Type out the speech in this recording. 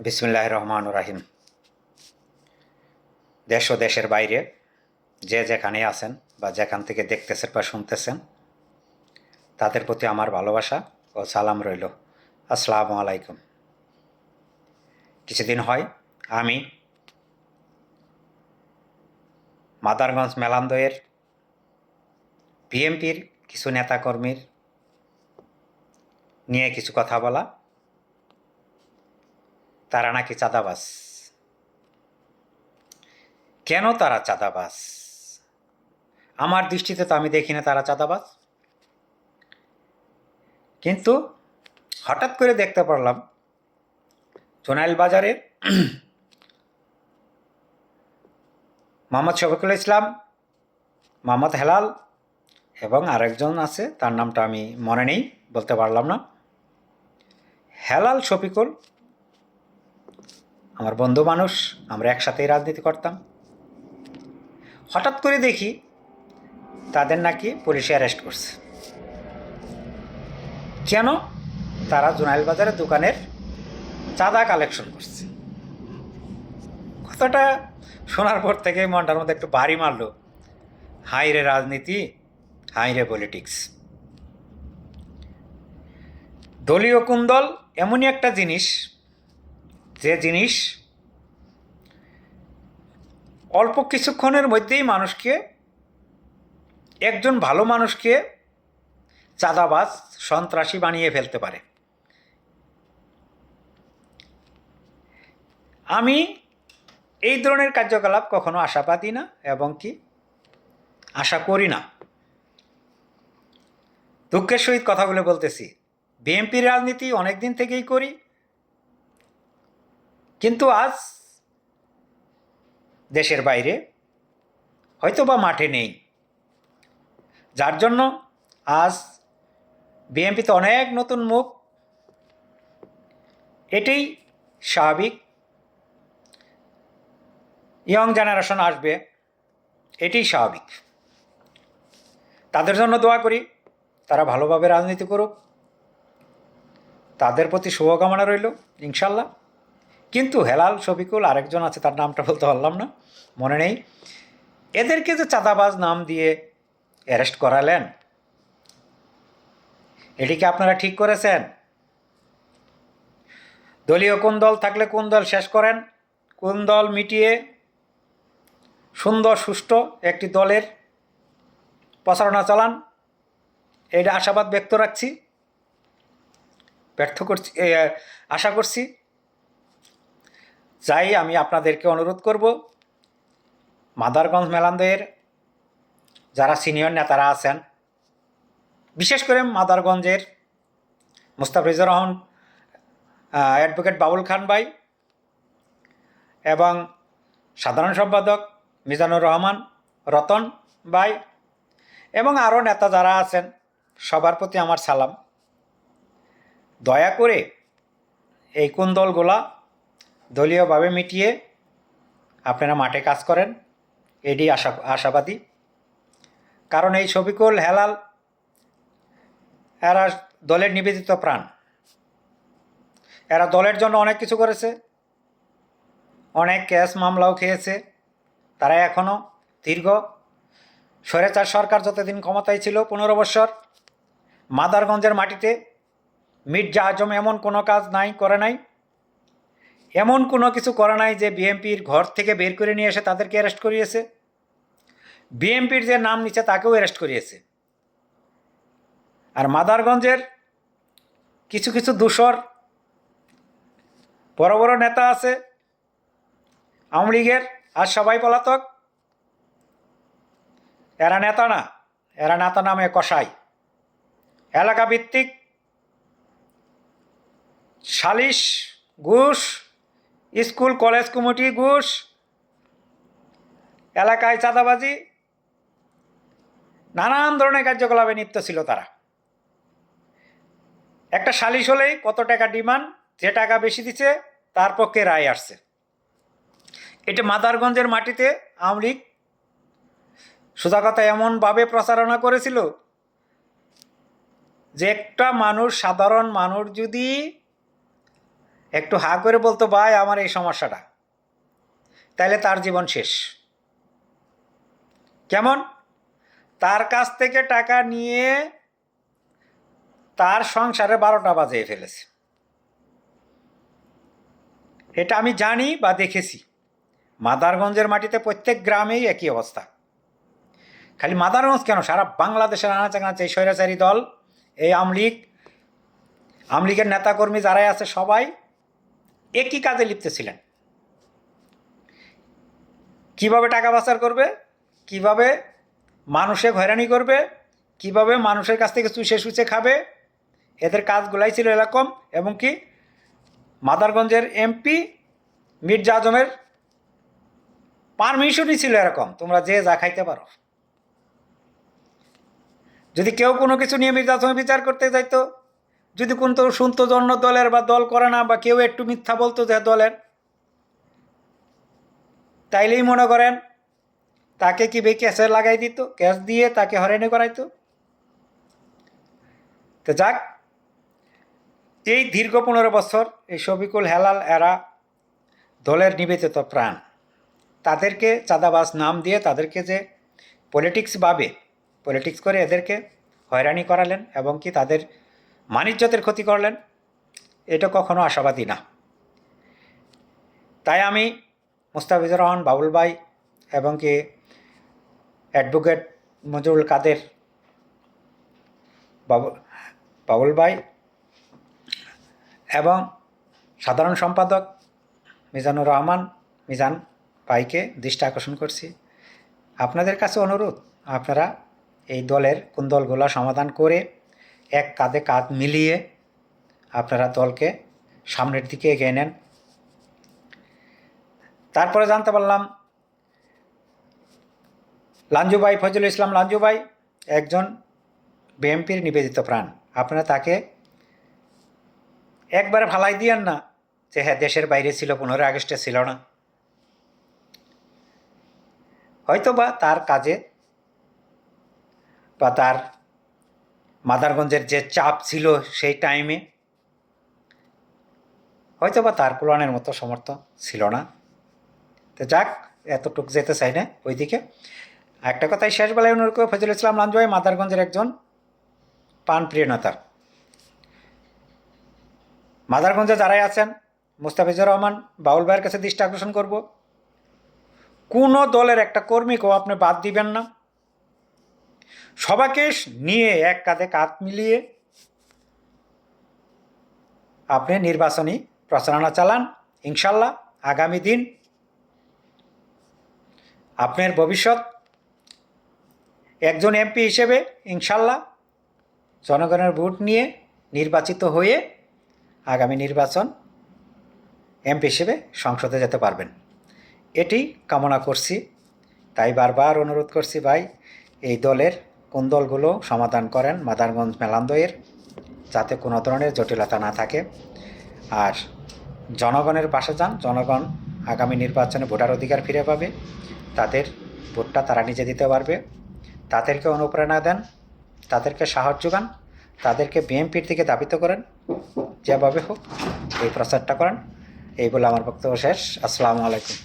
বিসমিল্লাহ রহমান রাহিম। দেশ ও দেশের বাইরে যে যেখানে আছেন বা যেখান থেকে দেখতেছেন বা শুনতেছেন, তাদের প্রতি আমার ভালোবাসা ও সালাম রইল। আসসালামু আলাইকুম। কিছুদিন হয় আমি মাদারগঞ্জ মেলান্দয়ের বিএমপির কিছু নেতাকর্মীর নিয়ে কিছু কথা বলা তারা নাকি চাঁদাবাস কেন তারা চাঁদাবাস আমার দৃষ্টিতে তো আমি দেখি না তারা চাঁদাবাস কিন্তু হঠাৎ করে দেখতে পারলাম, জোনাইল বাজারের মোহাম্মদ শফিকুল ইসলাম, মোহাম্মদ হেলাল এবং আরেকজন আছে, তার নামটা আমি মনে নেই, বলতে পারলাম না। হেলাল শফিকুল আমার বন্ধু মানুষ, আমরা একসাথেই রাজনীতি করতাম। হঠাৎ করে দেখি তাদের নাকি পুলিশে অ্যারেস্ট করছে। কেন? তারা জুনাইল বাজারের দোকানের চাঁদা কালেকশন করছে। কথাটা শোনার পর থেকে মনটার মধ্যে একটু বাড়ি মারলো। হাই রে রাজনীতি, হাই রে পলিটিক্স। দলীয় কুন্দল এমনই একটা জিনিস যে জিনিস অল্প কিছুক্ষণের মধ্যেই মানুষকে, একজন ভালো মানুষকে চাঁদাবাজ, সন্ত্রাসী বানিয়ে ফেলতে পারে। আমি এই ধরনের কার্যকলাপ কখনো আশাবাদী না এবং কি আশা করি না। দুঃখের সহিত কথাগুলো বলতেছি। বিএনপির রাজনীতি অনেক দিন থেকেই করি কিন্তু আজ দেশের বাইরে হয়তো বা মাঠে নেই। যার জন্য আজ বিএনপিতে অনেক নতুন মুখ। এটাই স্বাভাবিক। ইয়ং জেনারেশন আসবে, এটাই স্বাভাবিক। তাদের জন্য দোয়া করি, তারা ভালোভাবে রাজনীতি করুক। তাদের প্রতি শুভকামনা রইল, ইনশাল্লাহ। কিন্তু হেলাল শফিকুল আরেকজন আছে, তার নামটা বলতে পারলাম না, মনে নেই। এদেরকে যে চাঁদাবাজ নাম দিয়ে অ্যারেস্ট করালেন এটিকে আপনারা ঠিক করেছেন? দলীয় কোন দল থাকলে কোন দল শেষ করেন? কোন দল মিটিয়ে সুন্দর, সুষ্ঠু একটি দলের প্রচারণা চালান? এটা আশাবাদ ব্যক্ত রাখছি, ব্যর্থ করছি আশা করছি। চাই আমি আপনাদেরকে অনুরোধ করব, মাদারগঞ্জ মেলান্দের যারা সিনিয়র নেতারা আছেন, বিশেষ করে মাদারগঞ্জের মুস্তাফিজুর রহমান অ্যাডভোকেট বাবুল খান ভাই এবং সাধারণ সম্পাদক মিজানুর রহমান, রতন ভাই এবং আরও নেতা যারা আছেন, সবার প্রতি আমার সালাম। দয়া করে এই কোন দলগুলা দলীয়ভাবে মিটিয়ে আপনারা মাঠে কাজ করেন, এটি আশা, আশাবাদী। কারণ এই শফিকুল হেলাল এরা দলের নিবেদিত প্রাণ। এরা দলের জন্য অনেক কিছু করেছে। অনেক ক্যাশ মামলাও খেয়েছে। তারা এখনও দীর্ঘ। স্বৈরাচার সরকার যতদিন ক্ষমতায় ছিল, পনেরো বৎসর মাদারগঞ্জের মাটিতে মির্জা আজম এমন কোনো কাজ নাই, করে নাই। এমন কোনো কিছু করা নাই যে বিএমপির ঘর থেকে বের করে নিয়ে এসে তাদেরকে অ্যারেস্ট করিয়েছে? বিএমপির যে নাম নিচ্ছে তাকেও অ্যারেস্ট করিয়েছে। আর মাদারগঞ্জের কিছু কিছু দূষর বড় বড় নেতা আছে, আওয়ামী লীগের, আর সবাই পলাতক। এরা নেতা না, এরা নেতা নামে কষাই এলাকা ভিত্তিক সালিশ, ঘুষ স্কুল, কলেজ কমিটি, ঘুষ। এলাকায় চাঁদাবাজি। নানান ধরনের কার্যকলাপে লিপ্ত ছিল তারা। একটা সালিশ হলেই কত টাকা ডিমান্ড, যে টাকা বেশি দিচ্ছে, তার পক্ষে রায় আসছে। এটা মাদারগঞ্জের মাটিতে আওয়ামী লীগ সোজা কথা এমনভাবে প্রচারণা করেছিল যে একটা মানুষ, সাধারণ মানুষ যদি একটু হা করে বলতো, ভাই, আমার এই সমস্যাটা। তাহলে তার জীবন শেষ। কেমন? তার কাছ থেকে টাকা নিয়ে তার সংসারে বারোটা বাজিয়ে ফেলেছে। এটা আমি জানি বা দেখেছি। মাদারগঞ্জের মাটিতে প্রত্যেক গ্রামেই একই অবস্থা। খালি মাদারগঞ্জ কেন? সারা বাংলাদেশের আনাচে কানাচে এই স্বৈরাচারী দল, এই আমলিগ, আমলিগের নেতাকর্মী যারাই আছে সবাই একই কাজে লিপ্ত ছিলেন? কীভাবে টাকা পাচার করবে? কীভাবে মানুষে হয়রানি করবে? কীভাবে মানুষের কাছ থেকে চুষে সুচে খাবে? এদের কাজগুলাই ছিল এরকম, এবং কি মাদারগঞ্জের এমপি মির্জা আজমের পারমিশনই ছিল এরকম, তোমরা যে যা খাইতে পারো। যদি কেউ কোনো কিছু নিয়ে মির্জা আজমের বিচার করতে যাইতো যদি কোন তো শুনতো জন্য দলের বা দল করে না বা কেউ একটু মিথ্যা বলতো যে দলের, তাইলেই মনে করেন তাকে কি বে ক্যাশে লাগাই দিত ক্যাশ দিয়ে তাকে হয়রানি করাইতো। তো যাক, এই দীর্ঘ পনেরো বছর এই শফিকুল হেলাল এরা দলের নিবেদিত প্রাণ। তাদেরকে চাঁদাবাস নাম দিয়ে তাদেরকে যে পলিটিক্স ভাবে পলিটিক্স করে এদেরকে হয়রানি করালেন এবং কি তাদের মানিজ্যতের ক্ষতি করলেন, এটা কখনো আশাবাদী না। তাই আমি মুস্তাফিজুর রহমান, বাবুল ভাই এবং কি অ্যাডভোকেট মজরুল কাদের বাবুল ভাই এবং সাধারণ সম্পাদক মিজানুর রহমান, মিজান ভাইকে দৃষ্টি আকর্ষণ করছি। আপনাদের কাছে অনুরোধ, আপনারা এই দলের কোন কুন্দলগুলা সমাধান করে এক কাঁধে কাঁধ মিলিয়ে আপনারা দলকে সামনের দিকে এগিয়ে নেন। তারপরে জানতে পারলাম লাঞ্জুবাই ফজল ইসলাম লাঞ্জুবাই একজন বিএমপির নিবেদিত প্রাণ। আপনারা তাকে একবারে ভালাই দিয়েন না যে হ্যাঁ দেশের বাইরে ছিল, পনেরোই আগস্টে ছিল না। হয়তো বা তার কাজে বা তার মাদারগঞ্জের যে চাপ ছিল সেই টাইমে হয়তো বা তার কুলানের মতো সমর্থ ছিল না। তো যাক, এতটুক যেতে চাই না ওইদিকে। একটা কথাই শেষ বেলায় অনুরোধ করে ফজল ইসলাম লাঞ্জয় মাদারগঞ্জের একজন প্রাণপ্রিয় নেতা। মাদারগঞ্জে যারাই আছেন, মুস্তাফিজুর রহমান, বাউল ভাইয়ের কাছে দৃষ্টি আকর্ষণ করব। কোনো দলের একটা কর্মীকেও আপনি বাদ দিবেন না। সবাইকে নিয়ে এক কাঁধে কাঁধ মিলিয়ে আপনি নির্বাচনী প্রচারণা চালান। ইনশাল্লাহ আগামী দিন আপনার ভবিষ্যৎ একজন এমপি হিসেবে ইনশাল্লাহ জনগণের ভোট নিয়ে নির্বাচিত হয়ে আগামী নির্বাচন এমপি হিসেবে সংসদে যেতে পারবেন। এটি কামনা করছি। তাই বারবার অনুরোধ করছি ভাই, এই দলের কোন দলগুলো সমাধান করেন মাদারগঞ্জ মেলান্দয়ের যাতে কোনো ধরনের জটিলতা না থাকে। আর জনগণের পাশে যান, জনগণ আগামী নির্বাচনে ভোটার অধিকার ফিরে পাবে, তাদের ভোটটা তারা নিজে দিতে পারবে। তাদেরকে অনুপ্রেরণা দেন, তাদেরকে সাহস যোগান তাদেরকে বিএমপির দিকে দাবিত করেন, যেভাবে হোক এই প্রচারটা করেন। এই বলে আমার বক্তব্য শেষ। আসসালামু আলাইকুম।